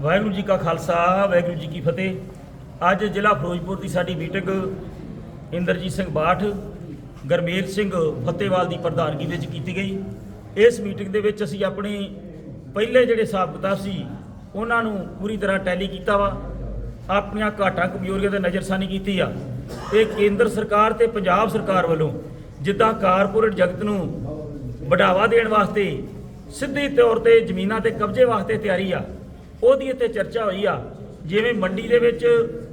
ਵਾਹਿਗੁਰੂ ਜੀ ਕਾ ਖਾਲਸਾ, ਵਾਹਿਗੁਰੂ ਜੀ ਕੀ ਫਤਿਹ। ਅੱਜ ਜ਼ਿਲ੍ਹਾ ਫਿਰੋਜ਼ਪੁਰ ਦੀ ਸਾਡੀ ਮੀਟਿੰਗ ਇੰਦਰਜੀਤ ਸਿੰਘ ਬਾਠ, ਗਰਮੇਲ ਸਿੰਘ ਫਤਿਹਵਾਲ ਦੀ ਪ੍ਰਧਾਨਗੀ ਵਿੱਚ ਕੀਤੀ ਗਈ। ਇਸ ਮੀਟਿੰਗ ਦੇ ਵਿੱਚ ਅਸੀਂ ਆਪਣੇ ਪਹਿਲੇ ਜਿਹੜੇ ਹਿਸਾਬ ਕਿਤਾਬ ਸੀ, ਉਹਨਾਂ ਨੂੰ ਪੂਰੀ ਤਰ੍ਹਾਂ ਟੈਲੀ ਕੀਤਾ ਵਾ। ਆਪਣੀਆਂ ਘਾਟਾਂ ਕਮਜ਼ੋਰੀਆਂ ਤੇ ਨਜ਼ਰਸਾਨੀ ਕੀਤੀ ਆ। ਇਹ ਕੇਂਦਰ ਸਰਕਾਰ ਤੇ ਪੰਜਾਬ ਸਰਕਾਰ ਵੱਲੋਂ ਜਿੱਦਾਂ ਕਾਰਪੋਰੇਟ ਜਗਤ ਨੂੰ ਵਧਾਵਾ ਦੇਣ ਵਾਸਤੇ ਸਿੱਧੇ ਤੌਰ ਤੇ ਜ਼ਮੀਨਾਂ ਤੇ ਕਬਜ਼ੇ ਵਾਸਤੇ ਤਿਆਰੀ ਆ ਉਹਦੀ ਇੱਥੇ ਚਰਚਾ ਹੋਈ ਆ, ਜਿਵੇਂ ਮੰਡੀ ਦੇ ਵਿੱਚ,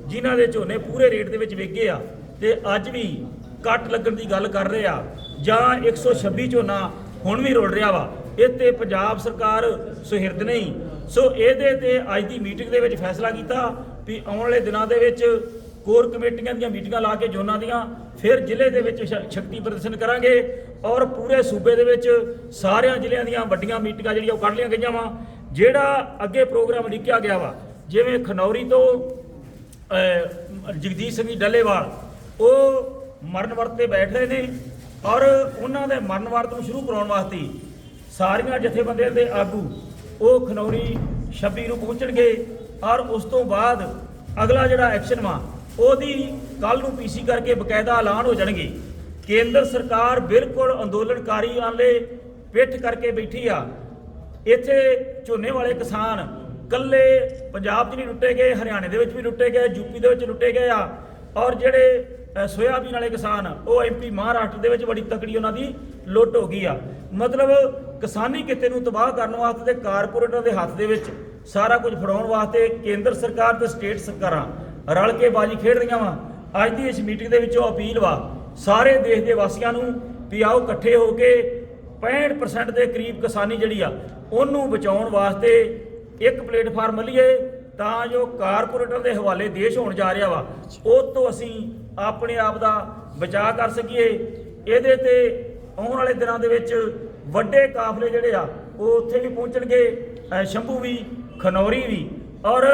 ਜਿਨ੍ਹਾਂ ਦੇ ਝੋਨੇ ਪੂਰੇ ਰੇਟ ਦੇ ਵਿੱਚ ਵਿਕੇ ਆ, ਤੇ ਅੱਜ ਵੀ ਕੱਟ ਲੱਗਣ ਦੀ ਗੱਲ ਕਰ ਰਹੇ ਆ, ਜਾਂ 126 ਝੋਨਾ ਹੁਣ ਵੀ ਰੁਲ ਰਿਹਾ ਵਾ। ਇਹ ਤੇ ਪੰਜਾਬ ਸਰਕਾਰ ਸੁਹਿਰਦ ਨਹੀਂ। ਸੋ ਇਹਦੇ ਤੇ ਅੱਜ ਦੀ ਮੀਟਿੰਗ ਦੇ ਵਿੱਚ ਫੈਸਲਾ ਕੀਤਾ ਵੀ ਆਉਣ ਵਾਲੇ ਦਿਨਾਂ ਦੇ ਵਿੱਚ ਕੋਰ ਕਮੇਟੀਆਂ ਦੀਆਂ ਮੀਟਿੰਗਾਂ ਲਾ ਕੇ ਜ਼ੋਨਾਂ ਦੀਆਂ, ਫਿਰ ਜ਼ਿਲ੍ਹੇ ਦੇ ਵਿੱਚ ਸ਼ਕਤੀ ਪ੍ਰਦਰਸ਼ਨ ਕਰਾਂਗੇ ਔਰ ਪੂਰੇ ਸੂਬੇ ਦੇ ਵਿੱਚ ਸਾਰਿਆਂ ਜ਼ਿਲ੍ਹਿਆਂ ਦੀਆਂ ਵੱਡੀਆਂ ਮੀਟਿੰਗਾਂ ਜਿਹੜੀਆਂ ਉਹ ਕੱਢ ਲਈਆਂ ਗਈਆਂ ਵਾ। ਜਿਹੜਾ ਅੱਗੇ ਪ੍ਰੋਗਰਾਮ ਲਿਖਿਆ ਗਿਆ ਵਾ ਜਿਵੇਂ ਖਨੌਰੀ ਤੋਂ ਅਹ, ਜਗਦੀਸ਼ ਸਿੰਘ ਡੱਲੇਵਾਲ ਉਹ ਮਰਨ ਵਰਤ ਤੇ ਬੈਠ ਰਹੇ ਨੇ ਔਰ ਉਹਨਾਂ ਦੇ ਮਰਨ ਵਰਤ ਨੂੰ ਸ਼ੁਰੂ ਕਰਾਉਣ ਵਾਸਤੇ ਸਾਰੀਆਂ ਜਥੇਬੰਦੀਆਂ ਦੇ ਆਗੂ ਉਹ ਖਨੌਰੀ 26 ਨੂੰ ਪਹੁੰਚਣਗੇ ਔਰ ਉਸ ਤੋਂ ਬਾਅਦ ਅਗਲਾ ਜਿਹੜਾ ਐਕਸ਼ਨ ਵਾ ਉਹਦੀ ਕੱਲ ਨੂੰ ਪੀਸੀ ਕਰਕੇ ਬਕਾਇਦਾ ਐਲਾਨ ਹੋ ਜਾਣਗੇ। ਕੇਂਦਰ ਸਰਕਾਰ ਬਿਲਕੁਲ ਅੰਦੋਲਨਕਾਰੀ ਆਲੇ ਪਿੱਠ ਕਰਕੇ ਬੈਠੀ ਆ। ਇੱਥੇ ਝੋਨੇ ਵਾਲੇ ਕਿਸਾਨ ਕੱਲੇ ਪੰਜਾਬ 'ਚ ਨਹੀਂ ਲੁੱਟੇ ਗਏ, ਹਰਿਆਣੇ ਦੇ ਵਿੱਚ ਵੀ ਲੁੱਟੇ ਗਏ ਯੂਪੀ ਦੇ ਵਿੱਚ ਲੁੱਟੇ ਗਏ ਆ। ਔਰ ਜਿਹੜੇ ਸੋਇਆਬੀਨ ਵਾਲੇ ਕਿਸਾਨ, ਉਹ ਐਮਪੀ ਮਹਾਰਾਸ਼ਟਰ ਦੇ ਵਿੱਚ ਬੜੀ ਤਕੜੀ ਉਹਨਾਂ ਦੀ ਲੁੱਟ ਹੋ ਗਈ ਆ। ਮਤਲਬ ਕਿਸਾਨੀ ਕਿਤੇ ਨੂੰ ਤਬਾਹ ਕਰਨ ਵਾਸਤੇ ਤੇ ਕਾਰਪੋਰੇਟਾਂ ਦੇ ਹੱਥ ਦੇ ਵਿੱਚ ਸਾਰਾ ਕੁਝ ਫੜਾਉਣ ਵਾਸਤੇ ਕੇਂਦਰ ਸਰਕਾਰ ਤੇ ਸਟੇਟ ਸਰਕਾਰਾਂ ਰਲ ਕੇ ਬਾਜੀ ਖੇਡ ਰਹੀਆਂ ਵਾ। ਅੱਜ ਦੀ ਇਸ ਮੀਟਿੰਗ ਦੇ ਵਿੱਚੋਂ ਅਪੀਲ ਵਾ, ਸਾਰੇ ਦੇਸ਼ ਦੇ ਵਾਸੀਆਂ ਨੂੰ ਵੀ ਆਓ ਇਕੱਠੇ ਹੋ ਕੇ 65% ਦੇ ਕਰੀਬ ਕਿਸਾਨੀ ਜਿਹੜੀ ਆ, ਉਹਨੂੰ ਬਚਾਉਣ ਵਾਸਤੇ ਇੱਕ ਪਲੇਟਫਾਰਮ ਲਈਏ ਤਾਂ ਜੋ ਕਾਰਪੋਰੇਟਰ ਦੇ ਹਵਾਲੇ ਦੇਸ਼ ਹੋਣ ਜਾ ਰਿਹਾ ਵਾ ਉਹ ਤੋਂ ਅਸੀਂ ਆਪਣੇ ਆਪ ਦਾ ਬਚਾਅ ਕਰ ਸਕੀਏ। ਇਹਦੇ ਤੇ ਆਉਣ ਵਾਲੇ ਦਿਨਾਂ ਦੇ ਵਿੱਚ ਵੱਡੇ ਕਾਫਲੇ ਜਿਹੜੇ ਆ, ਉਹ ਉੱਥੇ ਵੀ ਪਹੁੰਚਣਗੇ ਸ਼ੰਭੂ ਵੀ, ਖਨੌਰੀ ਵੀ, ਔਰ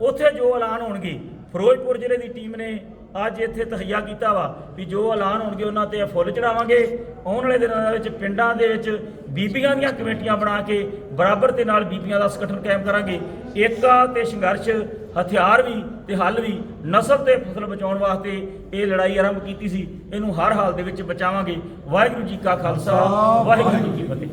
ਉੱਥੇ ਜੋ ਐਲਾਨ ਹੋਣਗੇ ਫਿਰੋਜ਼ਪੁਰ ਜ਼ਿਲ੍ਹੇ ਦੀ ਟੀਮ ਨੇ ਅੱਜ ਇੱਥੇ ਤਹਈਆ ਕੀਤਾ ਵਾ ਵੀ ਜੋ ਐਲਾਨ ਹੋਣਗੇ ਉਹਨਾਂ ਤੇ ਫੁੱਲ ਚੜਾਵਾਂਗੇ। ਆਉਣ ਵਾਲੇ ਦਿਨਾਂ ਦੇ ਵਿੱਚ ਪਿੰਡਾਂ ਦੇ ਵਿੱਚ ਬੀਬੀਆਂ ਦੀਆਂ ਕਮੇਟੀਆਂ ਬਣਾ ਕੇ ਬਰਾਬਰ ਦੇ ਨਾਲ ਬੀਬੀਆਂ ਦਾ ਸੰਗਠਨ ਕਾਇਮ ਕਰਾਂਗੇ। ਏਕਾ ਤੇ ਸੰਘਰਸ਼, ਹਥਿਆਰ ਵੀ ਤੇ ਹੱਲ ਵੀ, ਨਸਲ ਤੇ ਫਸਲ ਬਚਾਉਣ ਵਾਸਤੇ ਇਹ ਲੜਾਈ ਆਰੰਭ ਕੀਤੀ ਸੀ। ਇਹਨੂੰ ਹਰ ਹਾਲ ਦੇ ਵਿੱਚ ਬਚਾਵਾਂਗੇ। ਵਾਹਿਗੁਰੂ ਜੀ ਕਾ ਖਾਲਸਾ, ਵਾਹਿਗੁਰੂ ਜੀ ਕੀ ਫਤਿਹ।